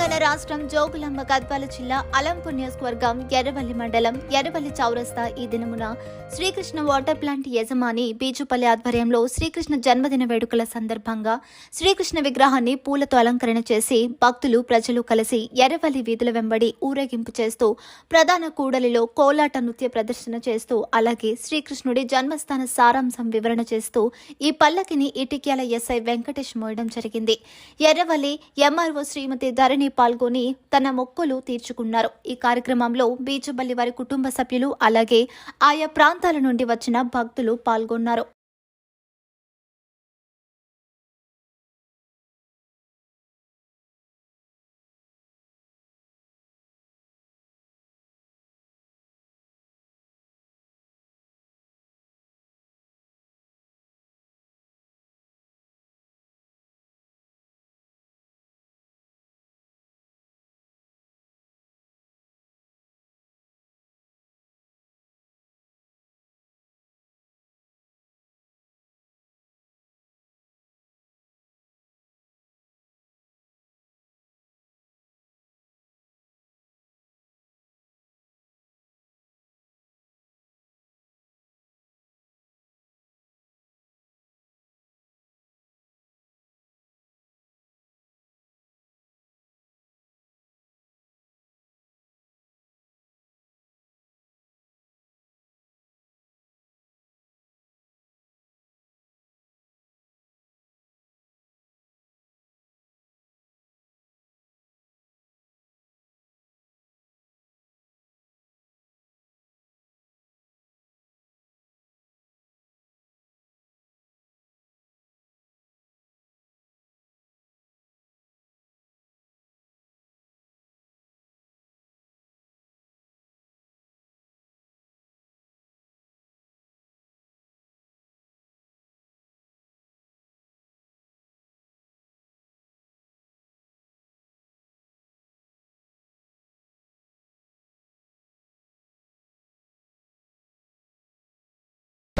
తెలంగాణ రాష్ట్రం జోగులాంబ గద్వాల జిల్లా అలంపూర్ నియోజకవర్గం ఎర్రవల్లి మండలం ఎర్రవల్లి చౌరస్తా ఈ దినమున శ్రీకృష్ణ వాటర్ ప్లాంట్ యజమాని బీజుపల్లి ఆధ్వర్యంలో శ్రీకృష్ణ జన్మదిన వేడుకల సందర్భంగా శ్రీకృష్ణ విగ్రహాన్ని పూలతో అలంకరణ చేసి భక్తులు ప్రజలు కలిసి ఎర్రవల్లి వీధుల వెంబడి ఊరేగింపు చేస్తూ ప్రధాన కూడలిలో కోలాట నృత్య ప్రదర్శన చేస్తూ అలాగే శ్రీకృష్ణుడి జన్మస్థాన సారాంశం వివరణ చేస్తూ ఈ పల్లకిని ఇటిక్యాల ఎస్ఐ వెంకటేష్ మోయడం జరిగింది. ఎర్రవల్లి ఎంఆర్ఓ శ్రీమతి ధరణి పాల్గొని తన మొక్కులు తీర్చుకున్నారు. ఈ కార్యక్రమంలో బీచుబల్లి వారి కుటుంబ సభ్యులు అలాగే ఆయా ప్రాంతాల నుండి వచ్చిన భక్తులు పాల్గొన్నారు.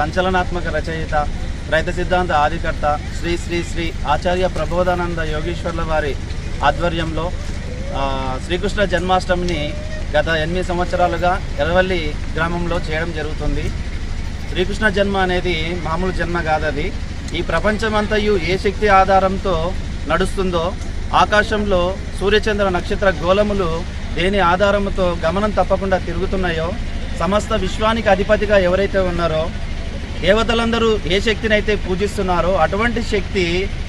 సంచలనాత్మక రచయిత రైత సిద్ధాంత ఆదికర్త శ్రీ శ్రీ శ్రీ ఆచార్య ప్రబోధానంద యోగేశ్వర్ల వారి ఆధ్వర్యంలో శ్రీకృష్ణ జన్మాష్టమిని గత ఎనిమిది సంవత్సరాలుగా ఎర్రవల్లి గ్రామంలో చేయడం జరుగుతుంది. శ్రీకృష్ణ జన్మ అనేది మామూలు జన్మ కాదది. ఈ ప్రపంచమంతయు ఏ శక్తి ఆధారంతో నడుస్తుందో ఆకాశంలో సూర్యచంద్ర నక్షత్ర గోళములు దేని ఆధారముతో గమనం తప్పకుండా తిరుగుతున్నాయో సమస్త విశ్వానికి అధిపతిగా ఎవరైతే ఉన్నారో దేవతలందరూ ఏ శక్తినైతే పూజిస్తున్నారో అటువంటి శక్తి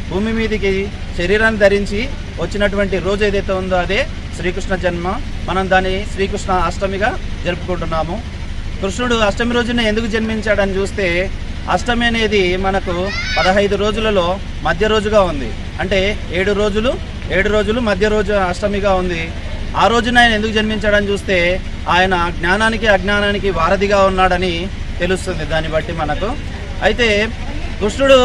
భూమి మీదకి శరీరాన్ని ధరించి వచ్చినటువంటి రోజు ఏదైతే ఉందో అదే శ్రీకృష్ణ జన్మ. మనం దాన్ని శ్రీకృష్ణ అష్టమిగా జరుపుకుంటున్నాము. కృష్ణుడు అష్టమి రోజున ఎందుకు జన్మించాడని చూస్తే అష్టమి అనేది మనకు పదహైదు రోజులలో మధ్య రోజుగా ఉంది. అంటే ఏడు రోజులు ఏడు రోజులు మధ్య రోజు అష్టమిగా ఉంది. ఆ రోజున ఆయన ఎందుకు జన్మించాడని చూస్తే ఆయన జ్ఞానానికి అజ్ఞానానికి వారధిగా ఉన్నాడని తెలుస్తుంది. దాన్ని బట్టి మనకు. అయితే కృష్ణుడు